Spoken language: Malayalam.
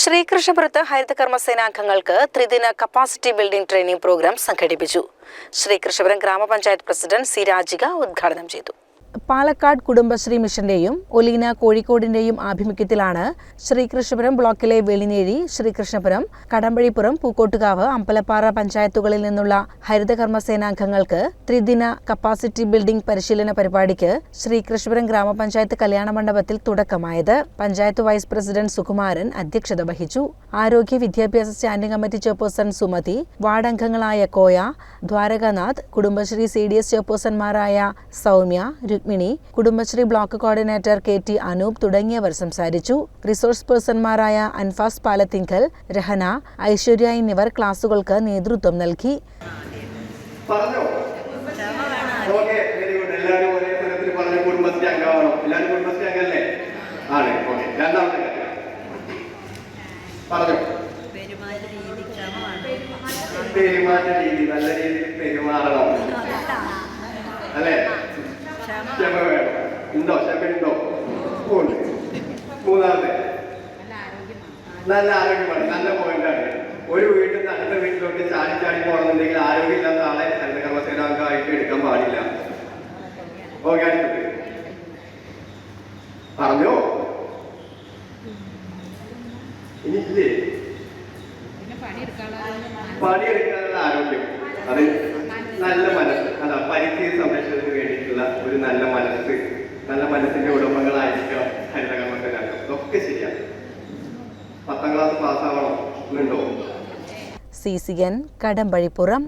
ശ്രീകൃഷ്ണപുരത്ത് ഹരിത കർമ്മസേനാംഗങ്ങൾക്ക് ത്രിദിന കപ്പാസിറ്റി ബിൽഡിംഗ് ട്രെയിനിംഗ് പ്രോഗ്രാം സംഘടിപ്പിച്ചു. ശ്രീകൃഷ്ണപുരം ഗ്രാമപഞ്ചായത്ത് പ്രസിഡന്റ് സി രാജിക ഉദ്ഘാടനം ചെയ്തു. പാലക്കാട് കുടുംബശ്രീ മിഷന്റെയും ഒലീന കോഴിക്കോടിന്റെയും ആഭിമുഖ്യത്തിലാണ് ശ്രീകൃഷ്ണപുരം ബ്ലോക്കിലെ വെളിനേഴി ശ്രീകൃഷ്ണപുരം കടമ്പഴിപ്പുറം പൂക്കോട്ടുകാവ് അമ്പലപ്പാറ പഞ്ചായത്തുകളിൽ നിന്നുള്ള ഹരിതകർമ്മ സേനാംഗങ്ങൾക്ക് ത്രിദിന കപ്പാസിറ്റി ബിൽഡിംഗ് പരിശീലന പരിപാടിക്ക് ശ്രീകൃഷ്ണപുരം ഗ്രാമപഞ്ചായത്ത് കല്യാണ മണ്ഡപത്തിൽ തുടക്കമായത്. പഞ്ചായത്ത് വൈസ് പ്രസിഡന്റ് സുകുമാരൻ അധ്യക്ഷത വഹിച്ചു. ആരോഗ്യ വിദ്യാഭ്യാസ standing committee chairperson Sumathi ward അംഗങ്ങളായ Koya Dwarakanath Kudumbashree C D S ചെയർപേഴ്സൺമാരായ Soumya Rukmini Kudumbashree block coordinator K T Anoop തുടങ്ങിയവർ സംസാരിച്ചു. റിസോഴ്സ് പേഴ്സൺമാരായ അൻഫാസ് പാലത്തിങ്കൽ രഹന ഐശ്വര്യ എന്നിവർ ക്ലാസുകൾക്ക് നേതൃത്വം നൽകി. പെരുമാറ്റ രീതി നല്ല രീതിയിൽ പെരുമാറണം. അല്ലേ? ക്ഷമ വേണം ഉണ്ടോ ക്ഷമ ഉണ്ടോ മൂന്നാമത്തെ നല്ല ആരോഗ്യമാണ് നല്ല പോയിന്റാണ് ഒരു വീട്ടിൽ നിന്ന് അടുത്ത വീട്ടിലോട്ട് ചാടി ചാടി പോകണമെന്നുണ്ടെങ്കിൽ ആരോഗ്യമില്ലാത്ത ആളെ ഹരിതകർമ്മസേനാംഗമായിട്ട് എടുക്കാൻ പാടില്ല ഓക്കെ പറഞ്ഞോ ഇനിയില്ലേ പണിയെടുക്കാനുള്ള ആരോഗ്യം. അത് നല്ല മനസ്സ്. അതാ വേണ്ടിയിട്ടുള്ള ഒരു നല്ല മനസ്സ് നല്ല മനസ്സിന്റെ ഉടമകളായിരിക്കണം ഹരിതകർമ്മസേനാംഗം ഇതൊക്കെ ശരിയാണ് പത്താം ക്ലാസ് പാസ്സാവണം എന്നുണ്ടോ സി സി എൻ കടമ്പഴിപ്പുറം